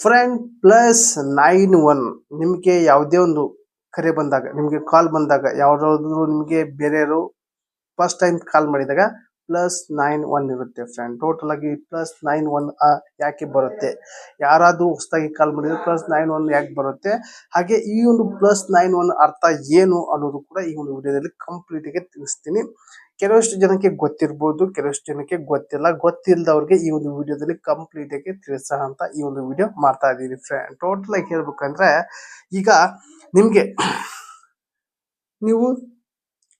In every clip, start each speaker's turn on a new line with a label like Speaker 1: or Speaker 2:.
Speaker 1: Friend plus nine one ನಿಮಗೆ ಯಾವುದೇ ಒಂದು ಕರೆ ಬಂದಾಗ, ನಿಮಗೆ ಕಾಲ್ ಬಂದಾಗ, ಯಾವುದಾದ್ರು ನಿಮಗೆ ಬೇರೆಯವರು ಫಸ್ಟ್ ಟೈಮ್ ಕಾಲ್ ಮಾಡಿದಾಗ ಪ್ಲಸ್ ನೈನ್ ಒನ್ ಇರುತ್ತೆ ಫ್ರೆಂಡ್ ಟೋಟಲ್ ಆಗಿ ಪ್ಲಸ್ ನೈನ್ ಒನ್ ಯಾಕೆ ಬರುತ್ತೆ? ಯಾರಾದರೂ ಹೊಸದಾಗಿ ಕಾಲ್ ಮಾಡಿದ್ರೆ ಪ್ಲಸ್ ನೈನ್ ಒನ್ ಯಾಕೆ ಬರುತ್ತೆ? ಹಾಗೆ ಈ ಒಂದು ಪ್ಲಸ್ ನೈನ್ ಒನ್ ಅರ್ಥ ಏನು ಅನ್ನೋದು ಕೂಡ ಈ ಒಂದು ವಿಡಿಯೋದಲ್ಲಿ ಕಂಪ್ಲೀಟ್ ಆಗಿ ತಿಳಿಸ್ತೀನಿ. ಕೆಲವಷ್ಟು ಜನಕ್ಕೆ ಗೊತ್ತಿರ್ಬೋದು, ಕೆಲವಷ್ಟು ಜನಕ್ಕೆ ಗೊತ್ತಿಲ್ಲ. ಗೊತ್ತಿಲ್ಲದವ್ರಿಗೆ ಈ ಒಂದು ವಿಡಿಯೋದಲ್ಲಿ ಕಂಪ್ಲೀಟ್ ಆಗಿ ತಿಳಿಸೋ ಅಂತ ಈ ಒಂದು ವಿಡಿಯೋ ಮಾಡ್ತಾ ಇದ್ದೀನಿ ಫ್ರೆಂಡ್ ಟೋಟಲ್ ಆಗಿ ಹೇಳ್ಬೇಕಂದ್ರೆ, ಈಗ ನಿಮಗೆ ನೀವು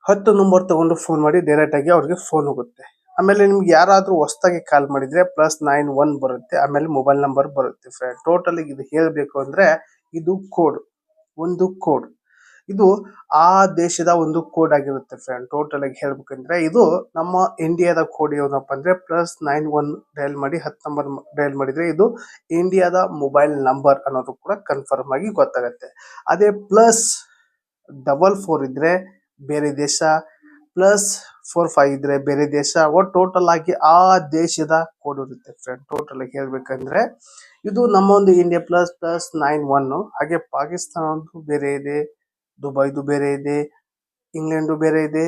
Speaker 1: ಹತ್ತು ನಂಬರ್ ತಗೊಂಡು ಫೋನ್ ಮಾಡಿ ಡೈರೆಕ್ಟ್ ಆಗಿ ಅವ್ರಿಗೆ ಫೋನ್ ಹೋಗುತ್ತೆ. ಆಮೇಲೆ ನಿಮ್ಗೆ ಯಾರಾದರೂ ಹೊಸ್ದಾಗಿ ಕಾಲ್ ಮಾಡಿದ್ರೆ ಪ್ಲಸ್ ನೈನ್ ಒನ್ ಬರುತ್ತೆ, ಆಮೇಲೆ ಮೊಬೈಲ್ ನಂಬರ್ ಬರುತ್ತೆ ಫ್ರೆಂಡ್ ಟೋಟಲ್ ಇದು ಹೇಳ್ಬೇಕು ಅಂದ್ರೆ ಇದು ಕೋಡ್ ಒಂದು ಕೋಡ್ ಇದು ಆ ದೇಶದ ಒಂದು ಕೋಡ್ ಆಗಿರುತ್ತೆ ಫ್ರೆಂಡ್ ಟೋಟಲ್ ಆಗಿ ಹೇಳ್ಬೇಕಂದ್ರೆ ಇದು ನಮ್ಮ ಇಂಡಿಯಾದ ಕೋಡ್ ಏನಪ್ಪ ಅಂದ್ರೆ ಪ್ಲಸ್ ನೈನ್ ಒನ್ ಡಯಲ್ ಮಾಡಿ ಹತ್ತು ನಂಬರ್ ಡಯಲ್ ಮಾಡಿದ್ರೆ ಇದು ಇಂಡಿಯಾದ ಮೊಬೈಲ್ ನಂಬರ್ ಅನ್ನೋದು ಕೂಡ ಕನ್ಫರ್ಮ್ ಆಗಿ ಗೊತ್ತಾಗತ್ತೆ. ಅದೇ ಪ್ಲಸ್ ಡಬಲ್ ಫೋರ್ ಇದ್ರೆ ಬೇರೆ ದೇಶ ಪ್ಲಸ್ ಫೋರ್ ಫೈವ್ ಇದ್ರೆ ಬೇರೆ ದೇಶ ಒಟ್ಟು ಟೋಟಲ್ ಆಗಿ ಆ ದೇಶದ ಕೋಡ್ ಇರುತ್ತೆ ಫ್ರೆಂಡ್ ಟೋಟಲ್ ಆಗಿ ಹೇಳ್ಬೇಕಂದ್ರೆ ಇದು ನಮ್ಮ ಒಂದು India plus plus nine one ಹಾಗೆ ಪಾಕಿಸ್ತಾನದ್ದು ಬೇರೆ ಇದೆ. ದುಬೈದು ಬೇರೆ ಇದೆ, ಇಂಗ್ಲೆಂಡ್ ಬೇರೆ ಇದೆ,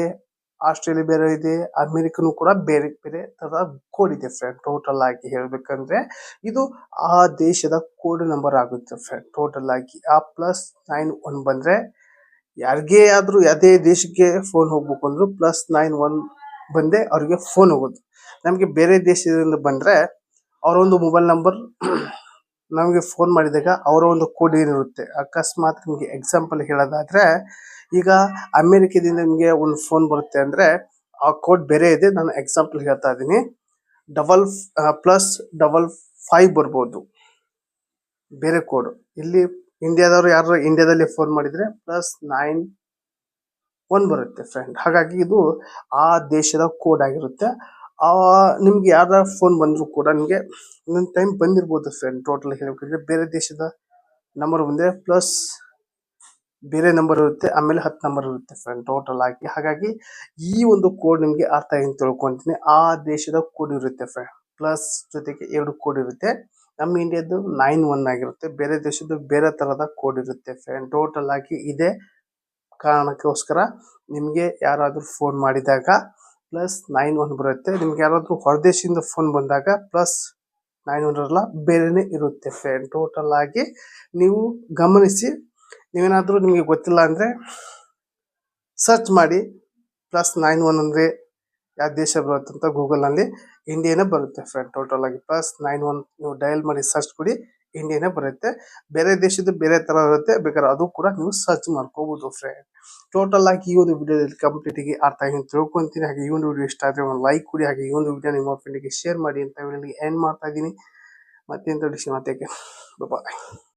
Speaker 1: ಆಸ್ಟ್ರೇಲಿಯಾ ಬೇರೆ ಇದೆ, ಅಮೆರಿಕನು ಕೂಡ ಬೇರೆ ಬೇರೆ ತರ ಕೋಡ್ ಇದೆ ಫ್ರೆಂಡ್ ಟೋಟಲ್ ಆಗಿ ಹೇಳ್ಬೇಕಂದ್ರೆ ಇದು ಆ ದೇಶದ ಕೋಡ್ ನಂಬರ್ ಆಗುತ್ತೆ ಫ್ರೆಂಡ್ ಟೋಟಲ್ ಆಗಿ ಆ ಪ್ಲಸ್ ನೈನ್ ಒನ್ ಬಂದ್ರೆ ಯಾರಿಗೆ ಆದ್ರೂ ಯಾವುದೇ ದೇಶಕ್ಕೆ ಫೋನ್ ಹೋಗ್ಬೇಕು ಅಂದ್ರು ಪ್ಲಸ್ ನೈನ್ ಒನ್ ಬಂದೆ ಅವ್ರಿಗೆ ಫೋನ್ ಹೋಗೋದು. ನಮಗೆ ಬೇರೆ ದೇಶದಿಂದ ಬಂದ್ರೆ ಅವರೊಂದು ಮೊಬೈಲ್ ನಂಬರ್ ನಮಗೆ ಫೋನ್ ಮಾಡಿದಾಗ ಅವರ ಒಂದು ಕೋಡ್ ಏನಿರುತ್ತೆ. ಅಕಸ್ಮಾತ್ ನಿಮಗೆ ಎಕ್ಸಾಂಪಲ್ ಹೇಳೋದಾದರೆ, ಈಗ ಅಮೇರಿಕದಿಂದ ನಿಮಗೆ ಒಂದು ಫೋನ್ ಬರುತ್ತೆ ಅಂದರೆ, ಆ ಕೋಡ್ ಬೇರೆ ಇದೆ, ನಾನು ಎಕ್ಸಾಂಪಲ್ ಹೇಳ್ತಾ ಇದ್ದೀನಿ. ಡಬಲ್ ಪ್ಲಸ್ ಡಬಲ್ ಫೈವ್ ಬರ್ಬೋದು. ಬೇರೆ ಕೋಡ್ ಇಲ್ಲಿ ಇಂಡಿಯಾದವರು ಯಾರು ಇಂಡಿಯಾದಲ್ಲಿ ಫೋನ್ ಮಾಡಿದರೆ ಪ್ಲಸ್ ನೈನ್ ಒನ್ ಬರುತ್ತೆ ಫ್ರೆಂಡ್ ಹಾಗಾಗಿ ಇದು ಆ ದೇಶದ ಕೋಡ್ ಆಗಿರುತ್ತೆ. ಆ, ನಿಮ್ಗೆ ಯಾರ ಫೋನ್ ಬಂದ್ರು ಕೂಡ ನಿಮಗೆ ಒಂದೊಂದು ಟೈಮ್ ಬಂದಿರ್ಬೋದು ಫ್ರೆಂಡ್ ಟೋಟಲ್ ಹೇಳ್ಬೇಕಂದ್ರೆ ಬೇರೆ ದೇಶದ ನಂಬರ್ ಬಂದ್ರೆ ಪ್ಲಸ್ ಬೇರೆ ನಂಬರ್ ಇರುತ್ತೆ, ಆಮೇಲೆ ಹತ್ತು ನಂಬರ್ ಇರುತ್ತೆ ಫ್ರೆಂಡ್ ಟೋಟಲ್ ಆಗಿ. ಹಾಗಾಗಿ ಈ ಒಂದು ಕೋಡ್ ನಿಮಗೆ ಅರ್ಥ ಏನು ತಿಳ್ಕೊಂತೀನಿ. ಆ ದೇಶದ ಕೋಡ್ ಇರುತ್ತೆ ಫ್ರೆಂಡ್ ಪ್ಲಸ್ ಜೊತೆಗೆ ಎರಡು ಕೋಡ್ ಇರುತ್ತೆ. ನಮ್ಮ ಇಂಡಿಯಾದ್ದು ನೈನ್ ಒನ್ ಆಗಿರುತ್ತೆ. ಬೇರೆ ದೇಶದ್ದು ಬೇರೆ ತರಹದ ಕೋಡ್ ಇರುತ್ತೆ ಫ್ರೆಂಡ್ ಟೋಟಲ್ ಆಗಿ ಇದೇ ಕಾರಣಕ್ಕೋಸ್ಕರ ನಿಮಗೆ ಯಾರಾದರೂ ಫೋನ್ ಮಾಡಿದಾಗ ಪ್ಲಸ್ ನೈನ್ ಒನ್ ಬರುತ್ತೆ. ನಿಮ್ಗೆ ಯಾರಾದರೂ ಹೊರದೇಶದಿಂದ ಫೋನ್ ಬಂದಾಗ ಪ್ಲಸ್ ನೈನ್ ಒನ್ ಅಲ್ಲ ಬೇರೆನೇ ಇರುತ್ತೆ ಫ್ರೆಂಡ್ ಟೋಟಲ್ ಆಗಿ ನೀವು ಗಮನಿಸಿ, ನೀವೇನಾದರೂ ನಿಮಗೆ ಗೊತ್ತಿಲ್ಲ ಅಂದರೆ ಸರ್ಚ್ ಮಾಡಿ ಪ್ಲಸ್ ನೈನ್ ಒನ್ ಅಂದರೆ ಯಾವ ದೇಶ ಬರುತ್ತೆ ಅಂತ ಗೂಗಲ್ನಲ್ಲಿ ಇಂಡಿಯಾನೇ ಬರುತ್ತೆ ಫ್ರೆಂಡ್ ಟೋಟಲ್ ಆಗಿ ಪ್ಲಸ್ ನೈನ್ ಒನ್ ನೀವು ಡಯಲ್ ಮಾಡಿ ಸರ್ಚ್ ಕೊಡಿ. ಇಂಡಿಯಾನೇ ಬರುತ್ತೆ. ಬೇರೆ ದೇಶದ ಬೇರೆ ತರ ಇರುತ್ತೆ. ಬೇಕಾದ್ರೆ ಅದು ಕೂಡ ನೀವು ಸರ್ಚ್ ಮಾಡ್ಕೋಬಹುದು ಫ್ರೆಂಡ್ ಟೋಟಲ್ ಆಗಿ ಈ ಒಂದು ವಿಡಿಯೋದಲ್ಲಿ ಕಂಪ್ಲೀಟ್ ಆಗಿ ಅರ್ಥ ಆಗಿ ತಿಳ್ಕೊಂತೀನಿ. ಹಾಗೆ ಈ ಒಂದು ವಿಡಿಯೋ ಇಷ್ಟ ಆದ್ರೆ ಒಂದು ಲೈಕ್ ಕೊಡಿ. ಹಾಗೆ ಈ ಒಂದು ವಿಡಿಯೋ ನಿಮ್ಮ ಫ್ರೆಂಡಿಗೆ ಶೇರ್ ಮಾಡಿ ಅಂತ ಹೇಳಿ ಎಂಡ್ ಮಾಡ್ತಾ ಇದ್ದೀನಿ. ಮತ್ತೆ ಮತ್ತೆ ಬಾಯ್